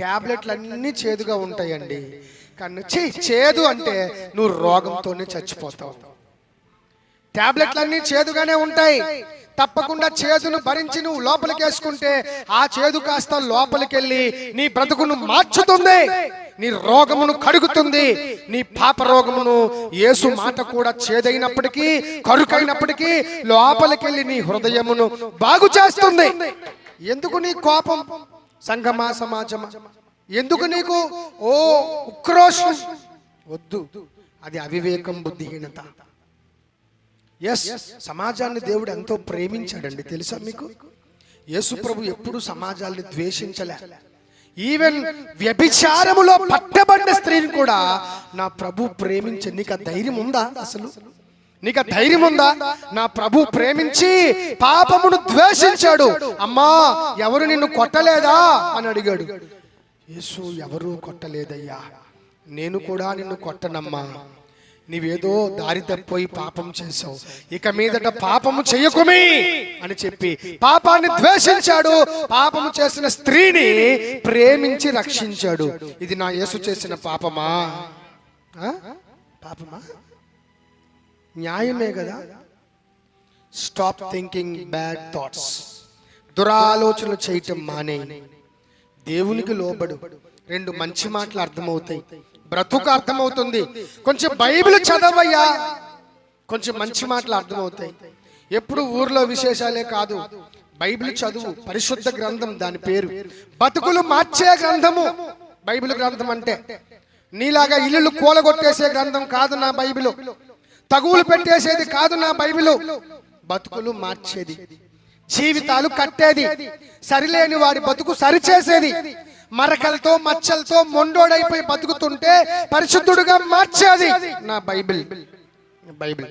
ట్యాబ్లెట్లు అన్నీ చేదుగా ఉంటాయండి. కానీ చేదు అంటే నువ్వు రోగంతోనే చచ్చిపోతావు. టాబ్లెట్లన్నీ చేదుగానే ఉంటాయి. తప్పకుండా చేదును భరించి నువ్వు లోపలికి వేసుకుంటే ఆ చేదు కాస్త లోపలికెళ్ళి నీ బ్రతుకును మార్చుతుంది. నీ రోగమును కడుగుతుంది. నీ పాప రోగమును యేసు మాట కూడా చేదైనప్పటికీ కరుకైనప్పటికీ లోపలికెళ్ళి నీ హృదయమును బాగు చేస్తుంది. ఎందుకు నీ కోపం? సంగమా సమాజమా? ఎందుకు నీకు? ఓ ఉక్రోషం. వద్దు. అది అవివేకం బుద్ధిహీనత. ఎస్ సమాజాన్ని దేవుడు ఎంతో ప్రేమించాడండి. తెలుసా మీకు? యేసు ప్రభు ఎప్పుడు సమాజాన్ని ద్వేషించలే. ఈవెన్ వ్యభిచారములో పట్టబడిన స్త్రీని కూడా నా ప్రభు ప్రేమించ నీకు ఆ ధైర్యం ఉందా అసలు? నీకు ధైర్యం ఉందా నా ప్రభు ప్రేమించి పాపమును ద్వేషించాడు. అమ్మా ఎవరు నిన్ను కొట్టలేదా? అని అడిగాడు. యేసు ఎవరు కొట్టలేదయ్యా. నేను కూడా నిన్ను కొట్టనమ్మా. నీవేదో దారి తప్పిపోయి పాపం చేసావు ఇక మీదట పాపము చెయ్యకుమి అని చెప్పి పాపాన్ని ద్వేషించాడు. పాపము చేసిన స్త్రీని ప్రేమించి రక్షించాడు. ఇది నా యేసు చేసిన పాపమా? పాపమా? న్యాయమే కదా? స్టాప్ థింకింగ్ బ్యాడ్ థాట్స్ దురాలోచనలు చేయటం మానే. దేవునికి లోబడు. రెండు మంచి మాటలు అర్థమవుతాయి. బ్రతుకు అర్థమవుతుంది. కొంచెం బైబిల్ చదవయ్యా. కొంచెం మంచి మాటలు అర్థమవుతాయి. ఎప్పుడు ఊర్లో విశేషాలే కాదు. బైబిల్ చదువు. పరిశుద్ధ గ్రంథం దాని పేరు. బతుకులు మార్చే గ్రంథము. బైబిల్ గ్రంథం అంటే. నీలాగా ఇల్లు కూలగొట్టేసే గ్రంథం కాదు నా బైబిల్. తగువులు పెట్టేసేది కాదు నా బైబిల్. బతుకులు మార్చేది. జీవితాలు కట్టేది. సరిలేని వారి బతుకు సరిచేసేది. మరకలతో మచ్చలతో మొండోడైపోయి బతుకుతుంటే పరిశుద్ధుడుగా మార్చేది నా బైబిల్. బైబిల్.